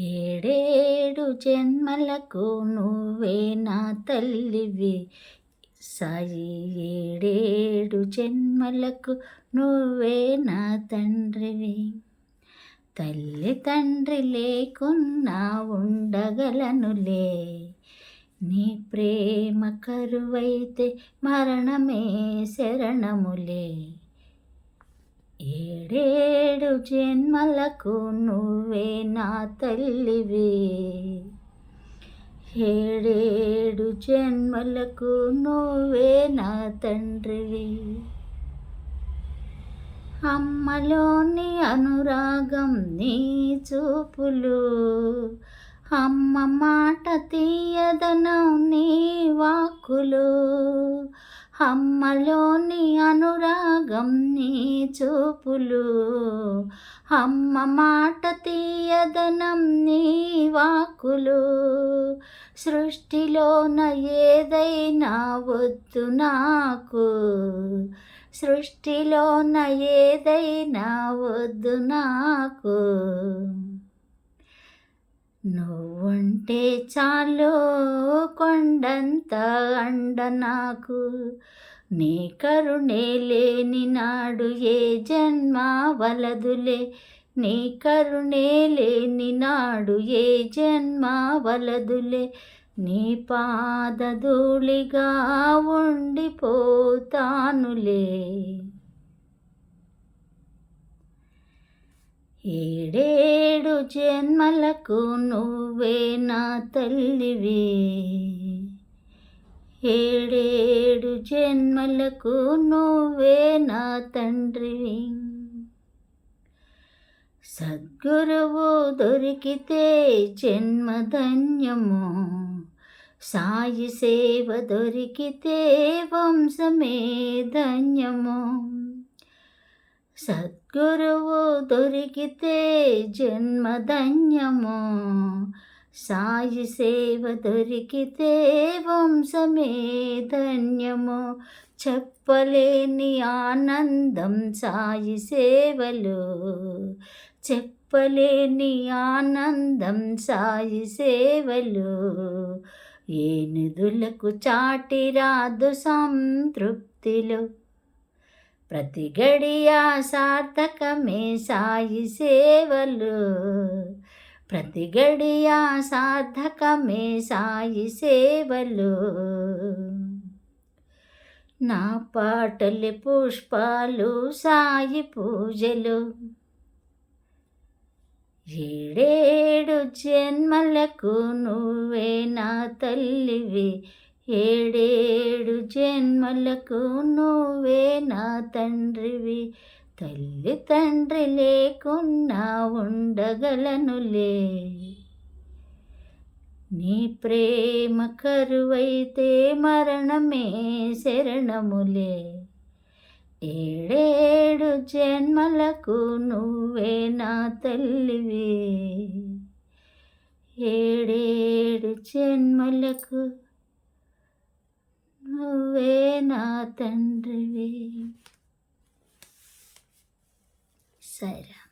ఏడేడు జన్మలకు నువ్వే నా తల్లివి. సాయి ఏడేడు జన్మలకు నువ్వే నా తండ్రివి. తల్లి తండ్రి లేకున్నా ఉండగలనులే. నీ ప్రేమ కరువైతే మరణమే శరణములే. ఏడేడు జన్మలకు నువ్వే నా తల్లివి. ఏడేడు జన్మలకు నువ్వే నా తండ్రివి. అమ్మలోని అనురాగం నీ చూపులు అమ్మ మాట తీయదనం నీ వాకులు అమ్మలోని అనురాగం నీ చూపులు. అమ్మ మాట తీయదనం నీ వాకులు సృష్టిలోన ఏదైనా వద్దు నాకు. సృష్టిలోన ఏదైనా వద్దు నాకు. నువ్వుంటే చాలు కొండంత అండ నాకు. నీ కరుణే లేని నాడు ఏ జన్మ వలదులే. నీ కరుణే లేని నాడు ఏ జన్మ వలదులే. నీ పాదధూళిగా ఉండిపోతానులే. ఏడేడు జన్మలకు నువ్వే నా తల్లివి. ఏడేడు జన్మలకు నువ్వే నా తండ్రివి. సద్గురువు దొరికితే జన్మధన్యము. సాయి సేవ దొరికితే వంశమే ధన్యము. సద్ గురువు దొరికితే జన్మధన్యము సాయి సేవ దొరికితే వంశమే ధన్యము. చెప్పలేని ఆనందం సాయి సేవలు. చెప్పలేని ఆనందం సాయి సేవలు. ఏనుదులకు నిధులకు చాటిరాదు సంతృప్తిలో. ప్రతి గడియా సార్థకమే సాయి సేవలు. ప్రతి గడియా సార్థకమే సాయి సేవలు. నా పాటలు పుష్పాలు సాయి పూజలు. ఏడేడు జన్మలకు నువ్వే నా తల్లివి. ఏడేడు జన్మలకు నువ్వే నా తండ్రివి. తల్లి తండ్రి లేకున్నా ఉండగలనులే. నీ ప్రేమ కరువైతే మరణమే శరణములే. ఏడేడు జన్మలకు నువ్వే నా తల్లివి. ఏడేడు జన్మలకు నువ్వే నా తండ్రివి. సరే.